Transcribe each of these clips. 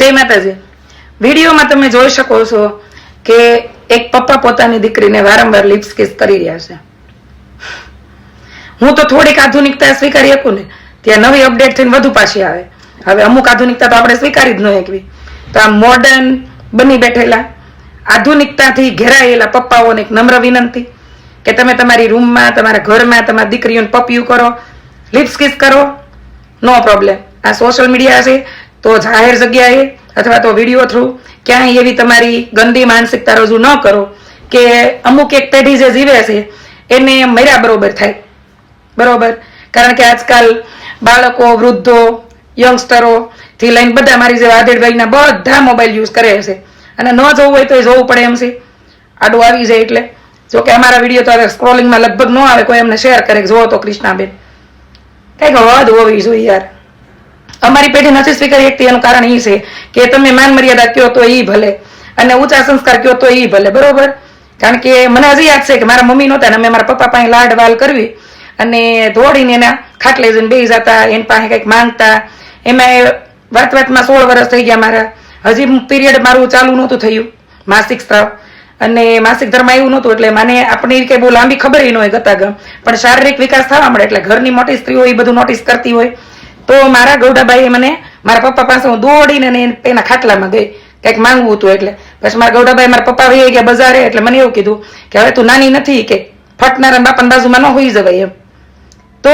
જય માતાજી. વિડીયોમાં તમે જોઈ શકો છો કે એક પપ્પા પોતાની દીકરીને વારંવાર લિપ્સ કિસ કરી રહ્યા છે. હું તો થોડીક આધુનિકતા સ્વીકારી શકું ને, ત્યાં નવી અપડેટ થઈને વધુ પાછી આવે. હવે અમુક આધુનિકતા તો આપણે સ્વીકારી જ ન શકવી. તો આ મોડર્ન બની બેઠેલા, આધુનિકતાથી ઘેરાયેલા પપ્પાઓને એક નમ્ર વિનંતી કે તમે તમારી રૂમમાં તમારા ઘરમાં, તમારી દીકરીઓને પપિયું કરો લિપ્સ કિસ કરો, નો પ્રોબ્લેમ આ સોશિયલ મીડિયા છે તો જાહેર જગ્યાએ અથવા તો વીડિયો થ્રુ ક્યાંય એવી તમારી ગંદી માનસિકતા રજૂ ન કરો કે અમુક એક પેઢી જે જીવે છે, એને મર્યા બરોબર થાય. બરોબર? કારણ કે આજકાલ બાળકો, વૃદ્ધો યંગસ્ટરો થી લઈને બધા મારી જેવા આધેડભાઈના બધા મોબાઈલ યુઝ કરે છે. અને ન જોવું હોય તો એ જોવું પડે એમ છે. આડું આવી જાય એટલે. જો કે અમારા વીડિયો તો હવે સ્ક્રોલિંગમાં લગભગ ન આવે, કોઈ એમને શેર કરે જોવો તો કૃષ્ણાબેન. કંઈક હદ હોવી જોઈએ યાર. અમારી પેઢી નથી સ્વીકારી શકતી, એનું કારણ એ છે કે તમે માન મર્યાદા કયો તો એ ભલે અને ઊંચા સંસ્કાર કયો તો એ ભલે, બરોબર? કારણ કે મને હજી યાદ છે કે મારા મમ્મી નહોતા ને અમે મારા પપ્પા પાસે લાડ વાલ કરવી અને દોડીને એના ખાટલે જઈને બેસી જતા, એની પાસે કંઈક માંગતા. એમાં વાત વાતમાં સોળ વર્ષ થઈ ગયા મારા. હજી પીરિયડ મારું ચાલુ નહોતું થયું, માસિક સ્ત્રાવ અને માસિક ધર્મ એવું નહોતું, એટલે મને આપણી કઈ બહુ લાંબી ખબર ન હોય ગતાગમ. પણ શારીરિક વિકાસ થવા મળે એટલે ઘરની મોટી સ્ત્રીઓ એ બધું નોટિસ કરતી હોય. તો મારા ગૌડાબાઈએ મને મારા પપ્પા પાસે હું દોડીને એના ખાટલામાં ગઈ. કંઈક માંગવું હતું એટલે. પછી મારા ગૌડાબાઈ મારા પપ્પા વહી ગયા બજારે એટલે મને એવું કીધું કે હવે તું નાની નથી કે ફટનારા બાપાની બાજુમાં ન હોઈ જવાય એમ. તો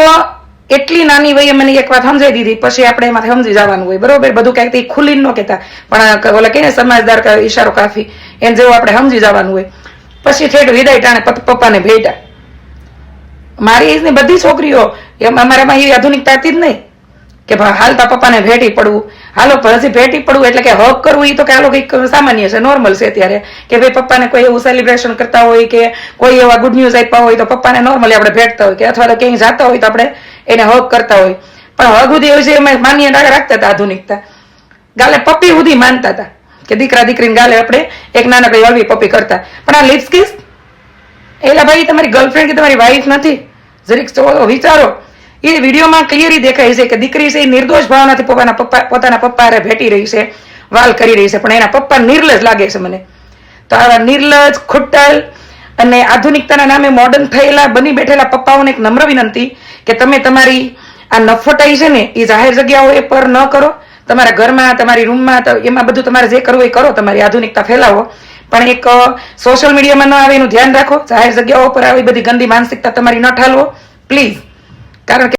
એટલી નાની વયે મને એક વાત સમજાઈ દીધી. પછી આપણે એમાંથી સમજી જવાનું હોય. બરોબર? બધું ક્યાંક એ ખુલ્લી ન કહેતા. પણ ઓલા કે સમાજદાર ઈશારો કાફી? એમ જેવું આપણે સમજી જવાનું હોય. પછી ઠેઠ વિદાય ટાણે પપ- પપ્પાને ભેટા મારી એજની બધી છોકરીઓ, એમ અમારામાં એ આધુનિકતા હતી જ નહીં. કે ભા- હાલતા પપ્પાને ભેટી પડવું. હાલો હજી ભેટી પડવું એટલે કે હક કરવું એ તો કે હાલો કંઈક સામાન્ય છે નોર્મલ છે ત્યારે કે ભાઈ પપ્પાને કોઈ એવું સેલિબ્રેશન કરતા હોય કે કોઈ એવા ગુડ ન્યૂઝ આપ્યા હોય તો પપ્પાને નોર્મલી આપણે ભેટતા હોય કે અથવા તો ક્યાંય જતા હોય તો આપણે એને હક કરતા હોય. પણ હક સુધી એવું છે એમાં માન્ય રાખતા હતા આધુનિકતા. ગાલે પપ્પી સુધી માનતા હતા. કે દીકરા દીકરીને ગાલે આપણે એક નાનકડી હળવી પપ્પી કરતા. પણ આ લિપ્સ કિસ એલા ભાઈ, તમારી ગર્લફ્રેન્ડ કે તમારી વાઈફ નથી? જરીક વિચારો. એ વિડીયોમાં ક્લિયરી દેખાય છે કે દીકરી છે એ નિર્દોષ ભાવનાથી પોતાના પપ્પા પોતાના પપ્પા હારે ભેટી રહી છે, વાલ કરી રહી છે, પણ એના પપ્પા નિર્લજ લાગે છે મને. તો આવા નિર્લજ, ખુટ્ટલ અને આધુનિકતાના નામે મોડર્ન થયેલા બની બેઠેલા પપ્પાઓને એક નમ્ર વિનંતી કે તમે તમારી આ નફટાઈ છે ને એ જાહેર જગ્યાઓ પર ન કરો. તમારા ઘરમાં, તમારી રૂમમાં એમાં બધું તમારે જે કરવું એ કરો. તમારી આધુનિકતા ફેલાવો. પણ એક સોશિયલ મીડિયામાં ન આવે એનું ધ્યાન રાખો. જાહેર જગ્યાઓ પર આવી બધી ગંદી માનસિકતા તમારી ન ઠાલવો. પ્લીઝ કારણ કે